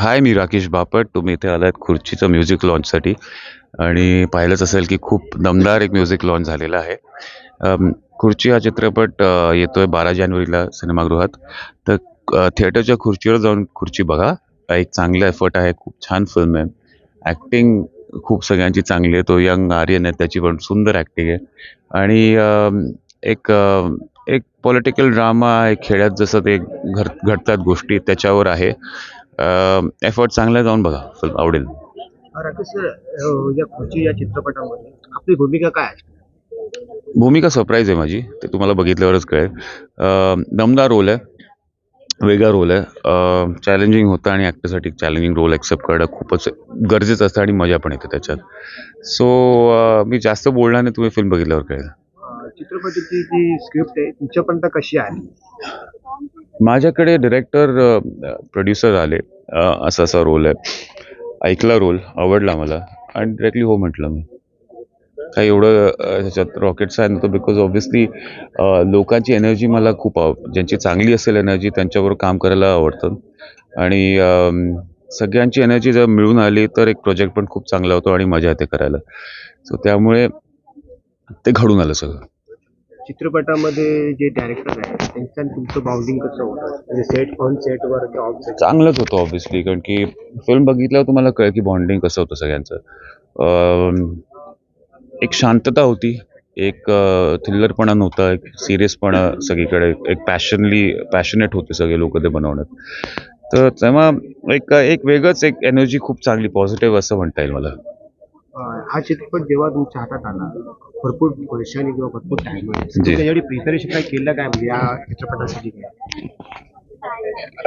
हाय मी राकेश बापट. तुम्ही इथे आलात खुर्चीचं म्युझिक लॉन्चसाठी आणि पाहिलंच असेल की खूप दमदार एक म्युझिक लॉन्च झालेला आहे. खुर्ची हा चित्रपट येतोय बारा जानेवारीला सिनेमागृहात. तर थिएटरच्या खुर्चीवर जाऊन खुर्ची बघा. एक चांगला एफर्ट आहे. खूप छान फिल्म आहे. ॲक्टिंग खूप सगळ्यांची चांगली आहे. तो यंग आर्यन आहे. त्याची पण सुंदर ॲक्टिंग आहे. आणि एक एक पॉलिटिकल ड्रामा आहे खेड्यात जसं ते घर घडतात गोष्टी त्याच्यावर आहे. एफर्ट चांगला जाऊन बघा फिल्म आवडेल. राकेश सर अ, या खुर्ची या चित्रपटामध्ये आपली भूमिका काय भूमिका सरप्राईज आहे माझी ते तुम्हाला बघितल्यावरच कळेल. दमदार रोल आहे वेगळा रोल आहे. चॅलेंजिंग होतं आणि ॲक्टरसाठी चॅलेंजिंग रोल ॲक्सेप्ट करणं खूपच गरजेचं असतं आणि मजा पण येते त्याच्यात. सो मी जास्त बोलणार नाही तुम्ही फिल्म बघितल्यावर कळेल. चित्रपटाची जी स्क्रिप्ट आहे तुमच्यापर्यंत कशी आली? माझ्याकडे डिरेक्टर प्रोड्युसर आले. असा असा रोल आहे. ऐकला रोल आवडला मला. आणि डिरेक्टली हो म्हटलं मी. काही एवढं त्याच्यात ह्याच्यात रॉकेट सायन्स नव्हतं बिकॉज ऑब्व्हियसली लोकांची एनर्जी मला खूप आव ज्यांची चांगली असेल एनर्जी त्यांच्यावर काम करायला आवडतं. आणि सगळ्यांची एनर्जी जर मिळून आली तर एक प्रोजेक्ट पण खूप चांगला होतो आणि मजा येते करायला. सो त्यामुळे ते घडून आलं सगळं. चित्रपटामध्ये जे डायरेक्टर आहेत त्यांचं आणि तुमचं बाउंडिंग कसं होतं? म्हणजे सेट ऑन सेटवर किंवा ऑफ सेट चांगलंच होतं ऑब्व्हियसली कारण की फिल्म बघितल्यावर तुम्हाला कळेल की बॉन्डिंग कसं होतं सगळ्यांचं. एक शांतता होती एक थ्रिलरपणा नव्हता एक सिरियसपणा सगळीकडे एक पॅशनली पॅशनेट होते सगळे लोक ते बनवण्यात. तर तेव्हा एक एक वेगळंच एक एनर्जी खूप चांगली पॉझिटिव्ह असं म्हणता येईल मला. हा चित्रपट जेव्हा तुमच्या हातात आला भरपूर वर्षांनी किंवा भरपूर टाइम. त्याच्यासाठी प्रिपरेशन काय केलं काय म्हणजे या चित्रपटासाठी काय?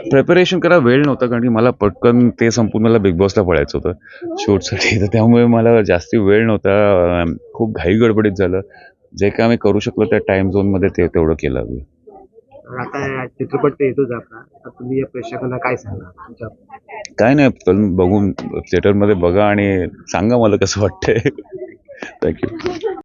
प्रिपरेशन करा वेळ नव्हता कारण की मला पटकन ते संपून मला बिग बॉसला पळायचं होतं शूटसाठी. तर त्यामुळे मला जास्ती वेळ नव्हता. खूप घाई गडबडीत झालं. जे काय मी करू शकलो त्या टाईम झोनमध्ये ते तेवढं केलं मी आता चित्रपट तर येतोच आपला तर तुम्ही या प्रेक्षकांना काय तुमच्या काय नाही फिल्म बघून थिएटरमध्ये बघा आणि सांगा मला कसं वाटतंय. थँक्यू